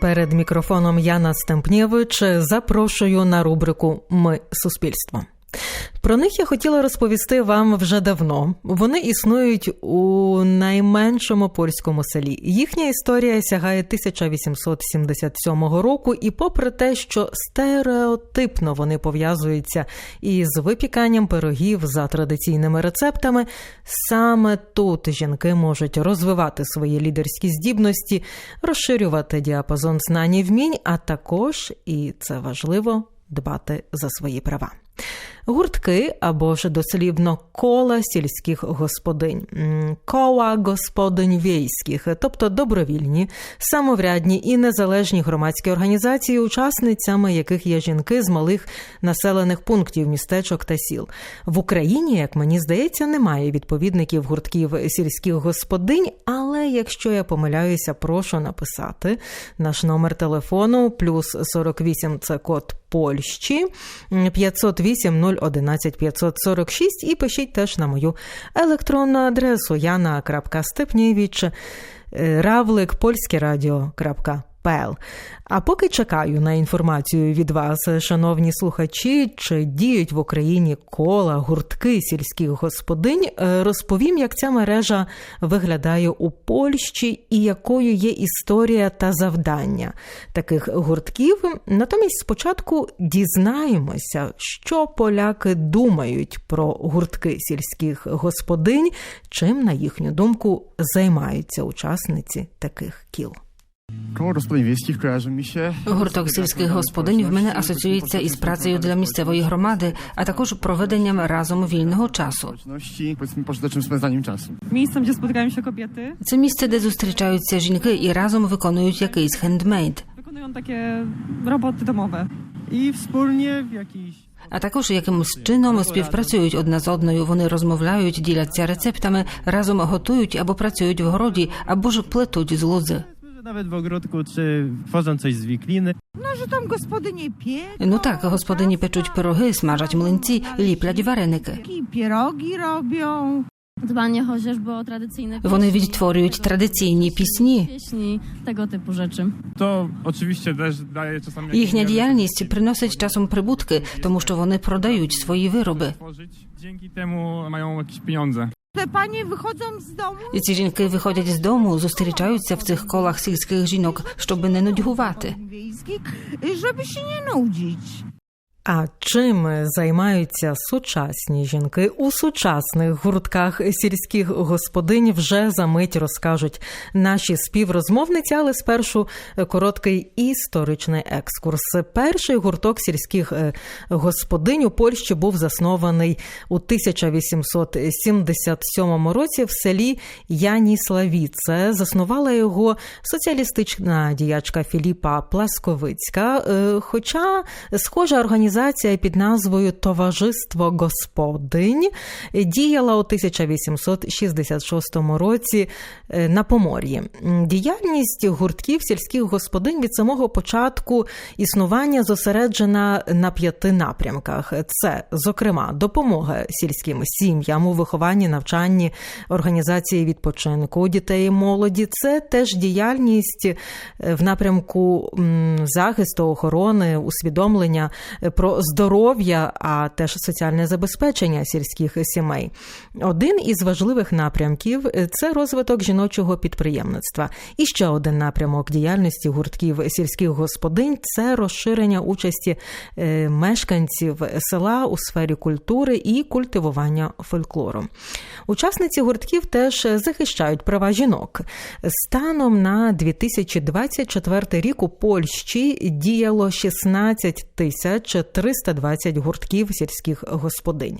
Перед мікрофоном Яна Стемпнєвич запрошую на рубрику Ми суспільство. Про них я хотіла розповісти вам вже давно. Вони існують у найменшому польському селі. Їхня історія сягає 1877 року, і попри те, що стереотипно вони пов'язуються із випіканням пирогів за традиційними рецептами, саме тут жінки можуть розвивати свої лідерські здібності, розширювати діапазон знань і вмінь, а також, і це важливо, дбати за свої права. Гуртки або ж дослівно кола сільських господинь, кола господинь війських, тобто добровільні, самоврядні і незалежні громадські організації, учасницями яких є жінки з малих населених пунктів, містечок та сіл. В Україні, як мені здається, немає відповідників гуртків сільських господинь, але якщо я помиляюся, прошу написати. Наш номер телефону плюс 48 це код Польщі. 508 011 546 і пишіть теж на мою електронну адресу jana.stepniewicz польськерадіо.пл. А поки чекаю на інформацію від вас, шановні слухачі, чи діють в Україні кола, гуртки сільських господинь, розповім, як ця мережа виглядає у Польщі і якою є історія та завдання таких гуртків. Натомість, спочатку дізнаємося, що поляки думають про гуртки сільських господинь, чим, на їхню думку, займаються учасниці таких кіл. Się. Гурток сільських господинь в мене асоціюється із працею для місцевої громади, а також проведенням разом вільного часу. Gdzie spotykają się kobiety, Це місце, де зустрічаються жінки і разом виконують якийсь хендмейд, wykonują takie roboty domowe. I wspólnie w jakiś а також якимось чином співпрацюють одна з одною. Вони розмовляють, діляться рецептами, разом готують або працюють в городі, або ж плетуть з лози. Że nawet w ogródku, czy tworzą coś z wikliny. że tam gospodynie pieką, Ну так, господині печуть пироги, смажать млинці, ліплять вареники. i pierogi robią. Dbanie chociażby o tradycyjne Вони pieśni, відтворюють tradиційні пісні. pieśni, tego typu rzeczy. To oczywiście też daje czasami... jakieś Їхня niewiele діяльність приносить часом прибутки, тому що вони продають свої вироби. tworzyć. Dzięki temu mają jakieś pieniądze. Te виходять з дому. І ці жінки виходять з дому, зустрічаються в цих колах сільських жінок, щоб не нудьгувати. Щоб nie nudzić. А чим займаються сучасні жінки у сучасних гуртках сільських господинь вже за мить розкажуть наші співрозмовниці, але спершу короткий історичний екскурс. Перший гурток сільських е, господинь у Польщі був заснований у 1877 році в селі Яніславіце. Заснувала його соціалістична діячка Філіпа Пласковицька. Е, Хоча схожа організація під назвою Товариство Господинь діяла у 1866 році е, на Помор'ї. Діяльність гуртків сільських господинь від самого початку існування зосереджена на п'яти напрямках: це, зокрема, допомога сільським сім'ям у вихованні, навчанні, організації відпочинку дітей і молоді. Це теж діяльність е, в напрямку захисту, охорони, усвідомлення е, про здоров'я, а теж соціальне забезпечення сільських сімей. Один із важливих напрямків це розвиток жіночого підприємництва. І ще один напрямок діяльності гуртків сільських господинь це розширення участі е, мешканців села у сфері культури і культивування фольклору. Учасниці гуртків теж захищають права жінок. Станом на 2024 рік у Польщі діяло 16 тисяч 320 гуртків сільських господинь.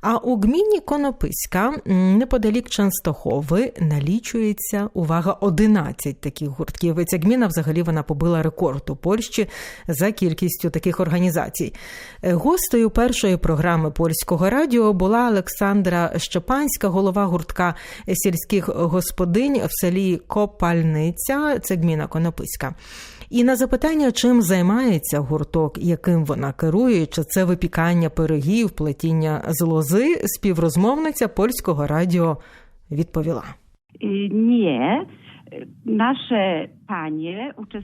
А у гміні Конописька, неподалік Częstochowy, налічується увага 11 таких гуртків. І ця гміна взагалі вона побила рекорд у Польщі за кількістю таких організацій. Е, Гостею першої програми польського радіо була Олександра Щепанська, голова гуртка сільських господинь в селі Копальниця, це гміна Конописька. І на запитання, чим займається гурток, яким вона керує, чи це випікання пирогів, плетіння з лози, співрозмовниця польського радіо відповіла. Y, Nie. Y, Nasze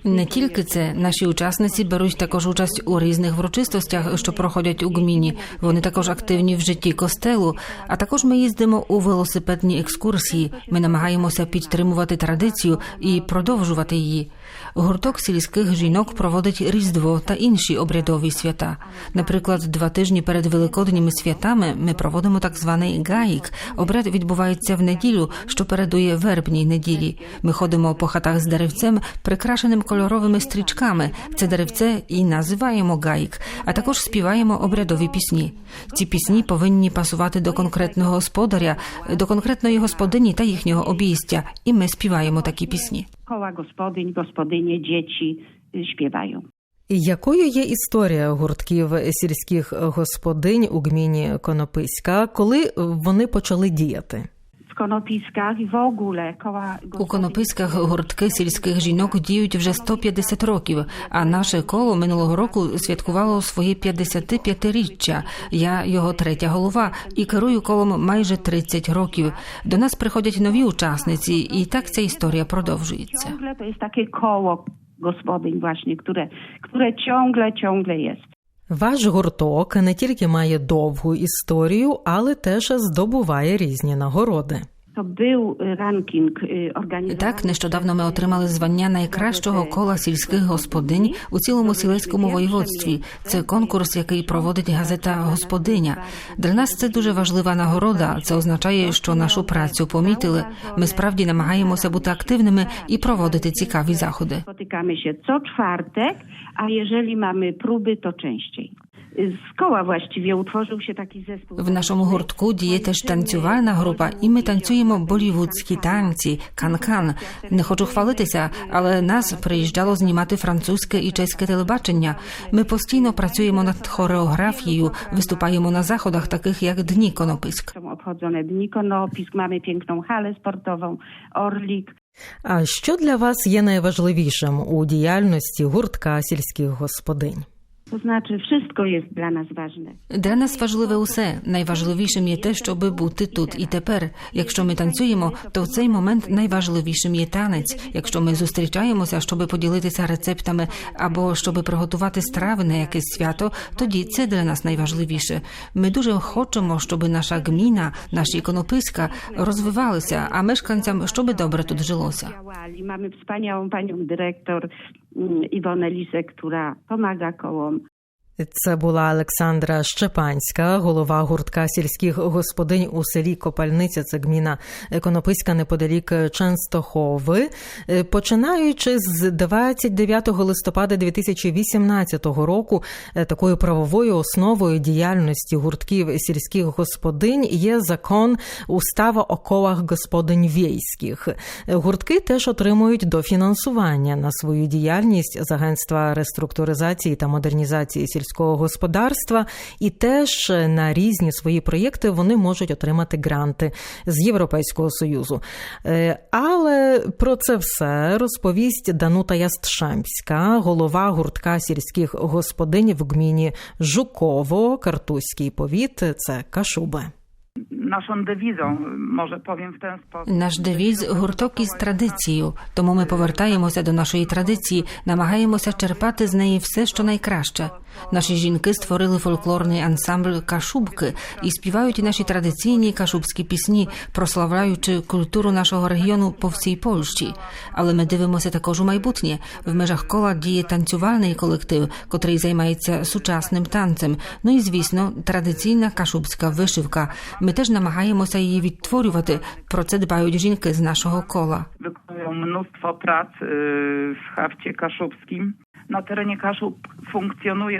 Не тільки це, наші учасниці беруть також участь у різних врочистостях, що проходять у гміні. Вони також активні в житті костелу. А також ми їздимо у велосипедні екскурсії. Ми намагаємося підтримувати традицію і продовжувати її. Гурток сільських жінок проводить Різдво та інші обрядові свята. Наприклад, два тижні перед великодніми святами ми проводимо так званий гаїк. Обряд відбувається в неділю, що передує вербній неділі. Ми ходимо по хатах з деревцем, прикрашеним кольоровими стрічками. Це деревце і називаємо гаїк, а також співаємо обрядові пісні. Ці пісні повинні пасувати до конкретного господаря, до конкретної господині та їхнього обійстя, і ми співаємо такі пісні. Koła gospodyń, gospodynie, dzieci śpiewają. Якою є історія гуртків сільських господинь у гміні Конописька, коли вони почали діяти? Konopiskach i w ogóle koła У Конописьках гуртки сільських жінок діють вже 150 років, а наше коло минулого року святкувало своє 55-річчя. Я його третя голова і керую колом майже 30 років. До нас приходять нові учасниці, і так ця історія продовжується. jest takie koło gospodyń właśnie, które, które ciągle, ciągle jest. Ваш гурток не тільки має довгу історію, але теж здобуває різні нагороди. To był ranking y, organizowany. Так, нещодавно ми отримали звання найкращого кола сільських господинь у цілому сілецькому воєводстві. Це конкурс, який проводить газета Господиня. Для нас це дуже важлива нагорода. Це означає, що нашу працю помітили. Ми справді намагаємося бути активними і проводити цікаві заходи. Spotykamy się co czwartek, a jeżeli mamy próby, to częściej. Y, Z koła właściwie utworzył się taki zespół. В нашому гуртку діє теж танцювальна група, і ми танцюємо болівудські танці, канкан. Не хочу хвалитися, але нас приїжджало знімати французьке і чеське телебачення. Ми постійно працюємо над хореографією, виступаємо на заходах, таких як Дні Конописьк. Obchodzone dni konopisk, mamy piękną halę sportową, Orlik. А що для вас є найважливішим у діяльності гуртка сільських господинь? To znaczy, wszystko jest dla nas ważne. Для нас важливе усе. Найважливішим є те, щоб бути тут і тепер. Якщо ми танцюємо, то в цей момент найважливішим є танець. Якщо ми зустрічаємося, щоб поділитися рецептами або щоб приготувати страви на якесь свято, тоді це для нас найважливіше. Ми дуже хочемо, щоб наша гміна, наші конописька розвивалися, а мешканцям щоб добре тут жилося. Mamy wspaniałą panią dyrektor mm, Iwonę Lisek, która pomaga kołom. Це була Олександра Щепанська, голова гуртка сільських господинь у селі Копальниця, це гміна Конописька неподалік Ченстохови. Е, Починаючи з 29 листопада 2018 року, е, такою правовою основою діяльності гуртків сільських господинь є закон Устава о колах господинь війських. Е, Гуртки теж отримують дофінансування на свою діяльність з агентства реструктуризації та модернізації сільського господарства, і теж на різні свої проєкти вони можуть отримати гранти з Європейського союзу. Е, Але про це все розповість Данута Ястшамська, голова гуртка сільських господинь в гміні Жуково, Картузький повіт. Це Кашуби. Naszą dewizą, może powiem w. Наш девіз гурток із традицією. Тому ми повертаємося до нашої традиції, намагаємося черпати з неї все, що найкраще. Наші жінки створили фольклорний ансамбль Кашубки і співають наші традиційні кашубські пісні, прославляючи культуру нашого регіону по всій Польщі. Але ми дивимося також у майбутнє. В межах кола діє танцювальний колектив, котрий займається сучасним танцем. Ну і звісно, традиційна кашубська вишивка. Ми теж намагаємося її відтворювати. Про це дбають жінки з нашого кола. Виконуємо mnóstwo праць y, w hafcie kaszubskim. Na terenie Kaszub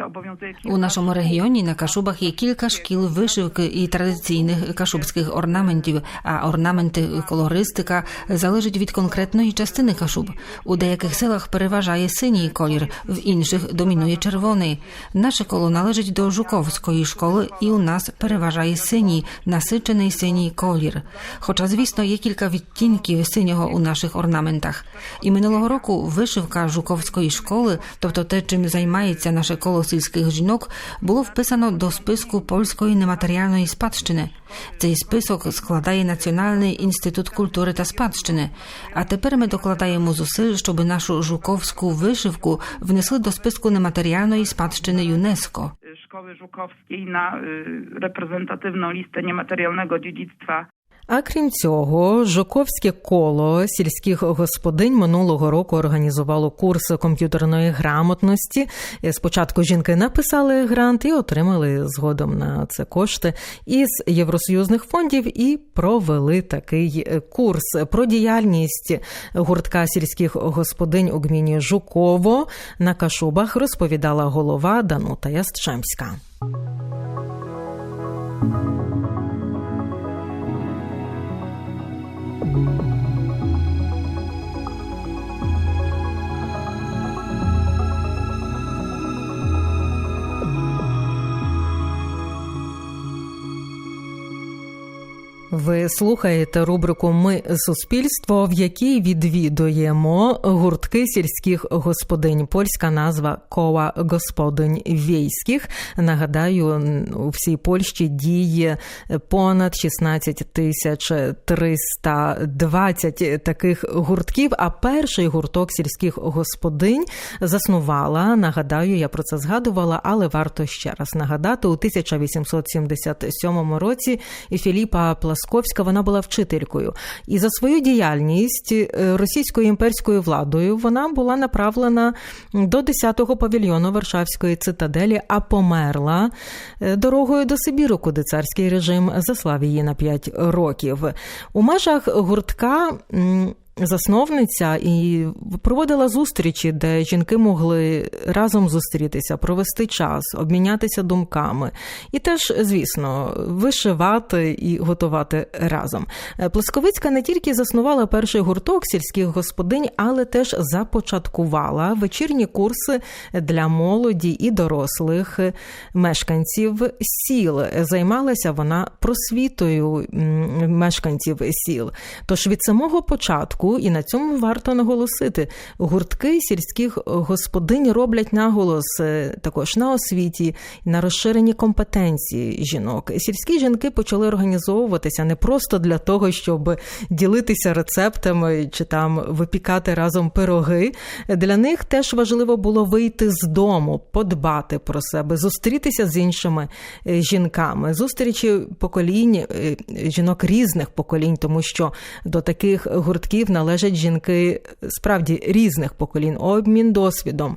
obowiązuje kilka У нашому регіоні на Кашубах є кілька шкіл вишивки і традиційних кашубських орнаментів, а орнаменти колористика залежать від конкретної частини Кашуб. У деяких селах переважає синій колір, в інших домінує червоний. Наше коло належить до Жуковської школи, і у нас переважає синій, насичений синій колір. Хоча, звісно, є кілька відтінків синього у наших орнаментах. І минулого року вишивка Жуковської школи, тобто те, чим займається наше коло сільських жінок, було вписано до списку польської нематеріальної спадщини. Цей список складає Національний інститут культури та спадщини. А тепер ми докладаємо зусиль, щоб нашу жуковську вишивку внесли до списку нематеріальної спадщини ЮНЕСКО. szkoły żukowskiej na y, reprezentatywną listę niematerialnego dziedzictwa А крім цього, Жуковське коло сільських господинь минулого року організувало курс комп'ютерної грамотності. Спочатку жінки написали грант і отримали згодом на це кошти із євросоюзних фондів і провели такий курс про діяльність гуртка сільських господинь у гміні Жуково на Кашубах розповідала голова Данута Thank you. Ви слухаєте рубрику Ми суспільство, в якій відвідуємо гуртки сільських господинь. Польська назва кола господинь війських. Нагадаю, у всій Польщі діє понад 16 тисяч 320 таких гуртків. А перший гурток сільських господинь заснувала. Нагадаю, я про це згадувала, але варто ще раз нагадати у 1877 році Філіпа Плас. Пласковська вона була вчителькою, і за свою діяльність російською імперською владою вона була направлена до 10-го павільйону Варшавської цитаделі, а померла дорогою до Сибіру, куди царський режим заслав її на 5 років. У межах гуртка. Засновниця і проводила зустрічі, де жінки могли разом зустрітися, провести час, обмінятися думками, і теж, звісно, вишивати і готувати разом. Плосковицька не тільки заснувала перший гурток сільських господинь, але теж започаткувала вечірні курси для молоді і дорослих мешканців сіл. Займалася вона просвітою мешканців сіл. Тож від самого початку. І на цьому варто наголосити. Гуртки сільських господинь роблять наголос також на освіті, на розширенні компетенції жінок. Сільські жінки почали організовуватися не просто для того, щоб ділитися рецептами чи там випікати разом пироги. Для них теж важливо було вийти з дому, подбати про себе, зустрітися з іншими жінками, зустрічі поколінь жінок різних поколінь, тому що до таких гуртків належать жінки справді різних поколінь, обмін досвідом.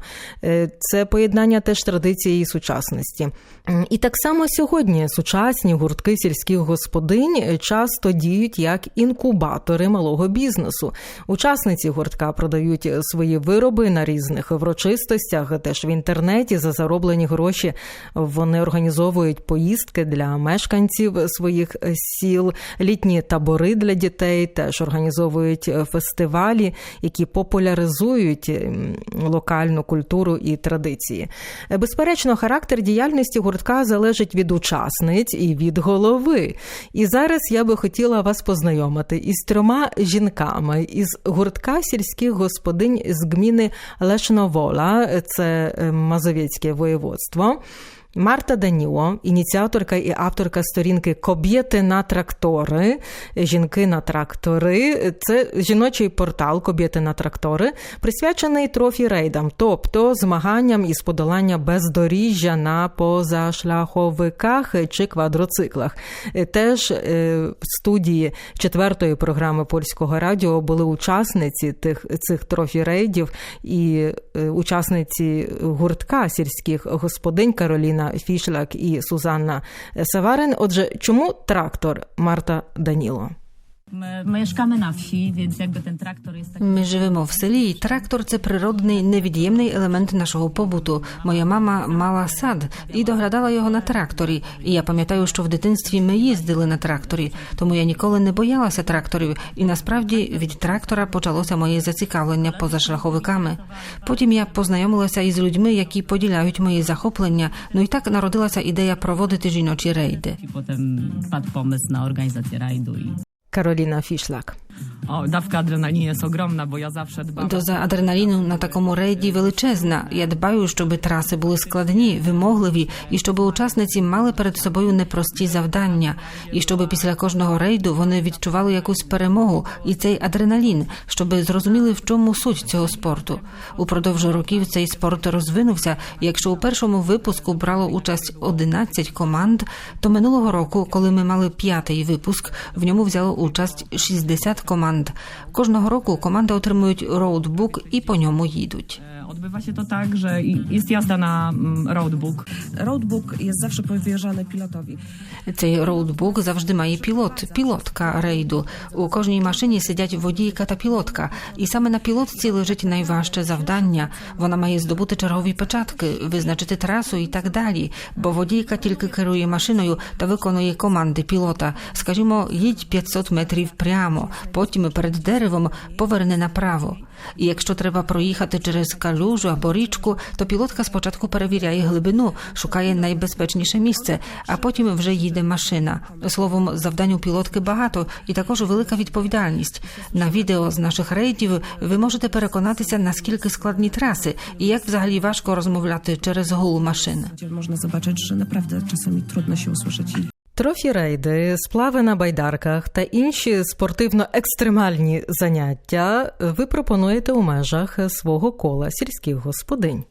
Це поєднання теж традиції і сучасності. І так само сьогодні сучасні гуртки сільських господинь часто діють як інкубатори малого бізнесу. Учасниці гуртка продають свої вироби на різних врочистостях, теж в інтернеті за зароблені гроші вони організовують поїздки для мешканців своїх сіл, літні табори для дітей, теж організовують фестивалі, які популяризують локальну культуру і традиції. Безперечно, характер діяльності гуртка залежить від учасниць і від голови. І зараз я би хотіла вас познайомити із трьома жінками із гуртка сільських господинь з гміни Лешновола, це Мазовецьке воєводство. Марта Даніло, ініціаторка і авторка сторінки Кобєти на трактори, жінки на трактори. Це жіночий портал Кобєти на трактори, присвячений трофі рейдам, тобто змаганням із подолання бездоріжжя на позашляховиках чи квадроциклах. Теж в студії четвертої програми польського радіо були учасниці тих цих трофі рейдів і учасниці гуртка сільських господинь Кароліна. Фішлак і Сузанна Саварин. Отже, чому трактор Марта Даніло? My mieszkamy na wsi, więc jakby ten traktor jest taki... Ми живемо в селі, і трактор це природний невід'ємний елемент нашого побуту. Моя мама мала сад і доглядала його на тракторі. І я пам'ятаю, що в дитинстві ми їздили на тракторі, тому я ніколи не боялася тракторів. І насправді від трактора почалося моє зацікавлення позашляховиками. Потім я познайомилася із людьми, які поділяють мої захоплення. Ну і так народилася ідея проводити жіночі рейди. I potem padł pomysł na organizację rajdu i... O, dawka adrenaliny jest ogromna, bo ja zawsze dbam. Доза адреналіну на такому рейді величезна. Я дбаю, щоб траси були складні, вимогливі, і щоб учасниці мали перед собою непрості завдання, і щоб після кожного рейду вони відчували якусь перемогу і цей адреналін, щоб зрозуміли, в чому суть цього спорту. Упродовж років цей спорт розвинувся. Якщо у першому випуску брало участь 11 команд, то минулого року, коли ми мали п'ятий випуск, в ньому взяло участь 60 команд. Кожного року команди отримують роудбук і по ньому їдуть. Odbywa się to tak, że jest jazda na mm, roadbook. Roadbook jest zawsze powierzany pilotowi. Цей роутбук завжди має пілот, пілотка рейду. У кожній машині сидять водійка та пілотка, і саме на пілотці лежить найважче завдання. Вона має здобути чергові печатки, визначити трасу і так далі. Бо водійка тільки керує машиною та виконує команди пілота. Скажімо, їдь 500 метрів прямо, потім перед деревом поверне направо. І якщо треба проїхати через калюжу або річку, то пілотка спочатку перевіряє глибину, шукає найбезпечніше місце, а потім вже їде машина. Словом, завдань у пілотки багато і також велика відповідальність. На відео з наших рейдів ви можете переконатися, наскільки складні траси і як взагалі важко розмовляти через гул машин. Gdzie można zobaczyć, że naprawdę czasami trudno się usłyszeć i Трофі-рейди, сплави на байдарках та інші спортивно-екстремальні заняття ви пропонуєте у межах свого кола сільських господинь.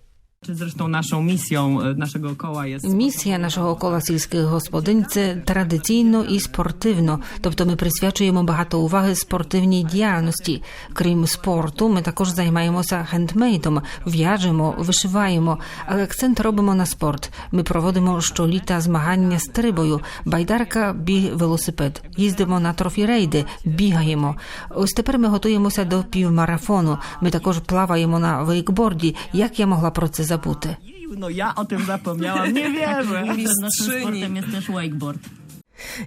Zresztą naszą misją e, naszego koła jest... Місія нашого кола сільських господинь це традиційно і спортивно, тобто ми присвячуємо багато уваги спортивній діяльності. Крім спорту, ми також займаємося хендмейдом, в'яжемо, вишиваємо, але акцент робимо на спорт. Ми проводимо щоліта змагання з трибою, байдарка, біг, велосипед. Їздимо на трофі-рейди, бігаємо. Ось тепер ми готуємося до півмарафону. Ми також плаваємо на вейкборді. Як я могла про це забути? No ja o tym zapomniałam, nie wierzę. Naszym sportem jest też wakeboard.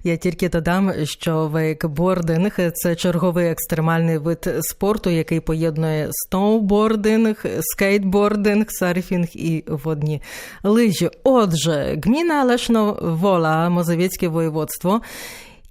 Я тільки додам, що вейкбординг це черговий екстремальний вид спорту, який поєднує сноубординг, скейтбординг, серфінг і водні лижі. Отже, гміна Лешно-Вола, Мозовецьке воєводство.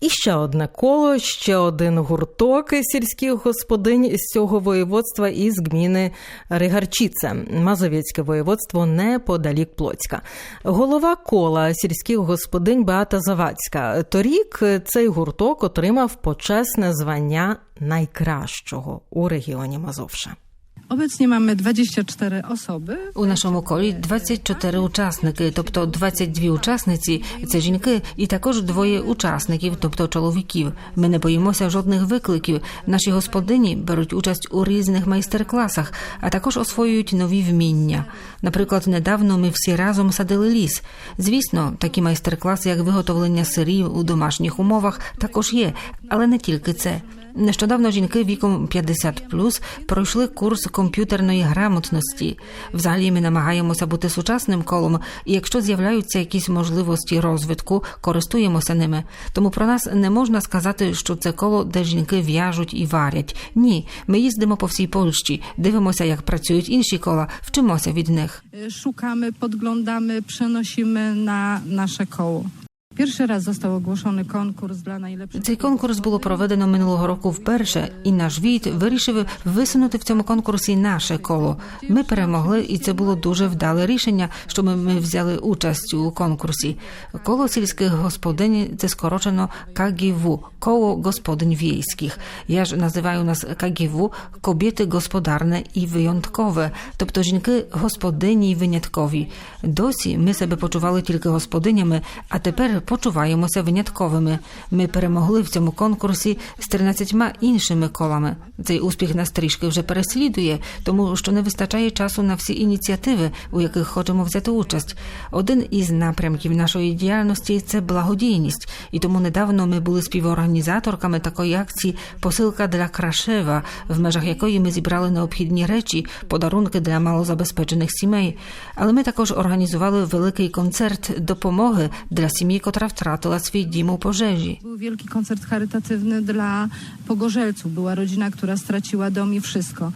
І ще одне коло, ще один гурток сільських господинь з цього воєводства із гміни Ригарчіце, Мазовецьке воєводство неподалік Плоцька. Голова кола сільських господинь Beata Завадська. Торік цей гурток отримав почесне звання найкращого у регіоні Мазовша. Obecnie mamy 24 osoby. У нашому колі 24 учасники, тобто 22 учасниці це жінки, і також двоє учасників, тобто чоловіків. Ми не боїмося жодних викликів. Наші господині беруть участь у різних майстер-класах, а також освоюють нові вміння. Наприклад, недавно ми всі разом садили ліс. Звісно, такі майстер-класи, як виготовлення сирів у домашніх умовах, також є, але не тільки це. Нещодавно жінки віком 50 пройшли курс комп'ютерної грамотності. Взагалі ми намагаємося бути сучасним колом, і якщо з'являються якісь можливості розвитку, користуємося ними. Тому про нас не можна сказати, що це коло, де жінки в'яжуть і варять. Ні, ми їздимо по всій Польщі, дивимося, як працюють інші кола, вчимося від них. Szukamy, podglądamy, przenosimy na nasze koło. Pierwszy raz został ogłoszony konkurs dla najlepszych. Цей конкурс було проведено минулого року вперше, і наш війт вирішив висунути в цьому конкурсі наше коло. Ми перемогли, і це було дуже вдале рішення, що ми, ми взяли участь у конкурсі. Коло сільських господинь це скорочено КГВ – коло господинь wiejskich. Я ж називаю нас КГВ – kobiety gospodarne і wyjątkowe, тобто жінки господині й виняткові. Досі ми себе почували тільки господинями, а тепер почуваємося винятковими. Ми перемогли в цьому конкурсі з 13 іншими колами. Цей успіх нас трішки вже переслідує, тому що не вистачає часу на всі ініціативи, у яких хочемо взяти участь. Один із напрямків нашої діяльності це благодійність, і тому недавно ми були співорганізаторками такої акції Посилка для Крашева, в межах якої ми зібрали необхідні речі, подарунки для малозабезпечених сімей. Але ми також організували великий концерт допомоги для сім'ї, Łotra wtratila swój dom u. Był wielki koncert charytatywny dla pogorzelców. Była rodzina, która straciła dom i wszystko.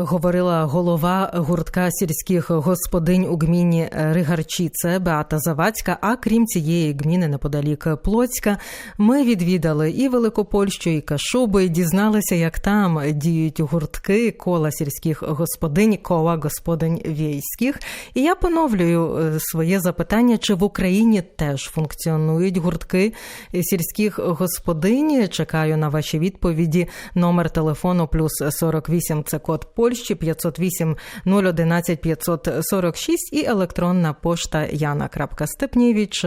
Говорила голова гуртка сільських господинь у гміні Ригарчіце Беата Завадська. А крім цієї гміни неподалік Плоцька, ми відвідали і Великопольщу, і Кашуби, дізналися, як там діють гуртки кола сільських господинь, кола господинь війських. І я поновлюю е, своє запитання: чи в Україні теж функціонують гуртки сільських господинь? Чекаю на ваші відповіді. Номер телефону плюс 48 – це код Польщі 508 011 546 і електронна пошта яна.степнєвіч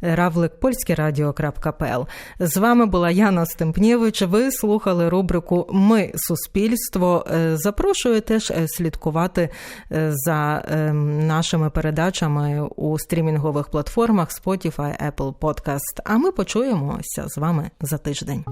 равлик польськерадіо.пл. З вами була Яна Стемпнєвич. Ви слухали рубрику Ми суспільство. Е, Запрошую теж е, слідкувати е, за нашими передачами у стрімінгових платформах Spotify, Apple Podcast. А ми почуємося з вами за тиждень.